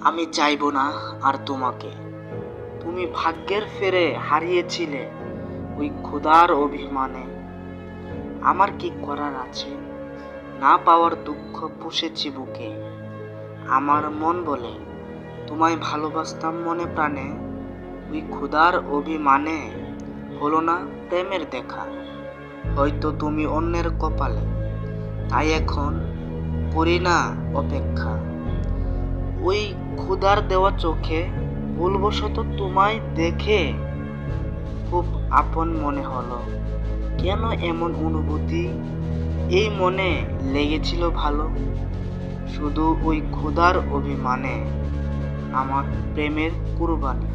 আমি চাইব না আর তোমাকে। তুমি ভাগ্যের ফেরে হারিয়েছিলে ওই ক্ষুধার অভিমানে। আমার কি করার আছে? না পাওয়ার দুঃখ পুষেছি বুকে। আমার মন বলে, তোমায় ভালোবাসতাম মনে প্রাণে। ওই ক্ষুধার অভিমানে হলো না প্রেমের দেখা। হয়তো তুমি অন্যের কপালে, তাই এখন করি না অপেক্ষা। ওই ক্ষুধার দেওয়া চোখে ভুলবশত তোমায় দেখে খুব আপন মনে হলো। কেন এমন অনুভূতি? এই মনে লেগেছিল ভালো। শুধু ওই ক্ষুধার অভিমানে, আমার প্রেমের কুরবানি।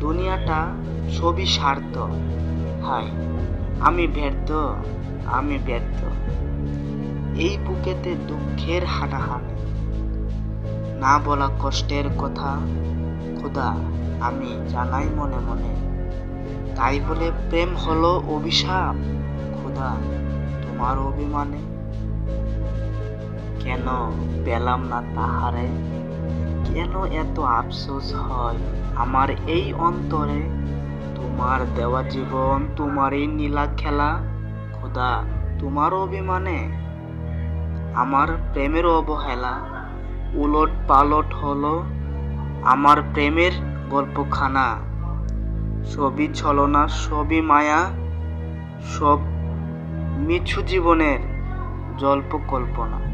দুনিয়াটা সবই স্বার্থ হায় আমি ব্যর্থ আমি ব্যর্থ। এই বুকেতে দুঃখের হানাহানি। না বলা কষ্টের কথা খোদা, আমি জানাই মনে মনে। তাই বলে প্রেম হলো অভিশাপ খোদা, তোমার অভিমানে। কেন পেলাম না তাহারে? কেন এত আফসোস হয় আমার এই অন্তরে? তোমার দেওয়া জীবন তোমারই নীলা খেলা খোদা, তোমার অভিমানে। আমার প্রেমের অবহেলা উলট পালট হলো আমার প্রেমের গল্পখানা। সবই ছলনা সবই মায়া, সব মিছু জীবনের জল্প কল্পনা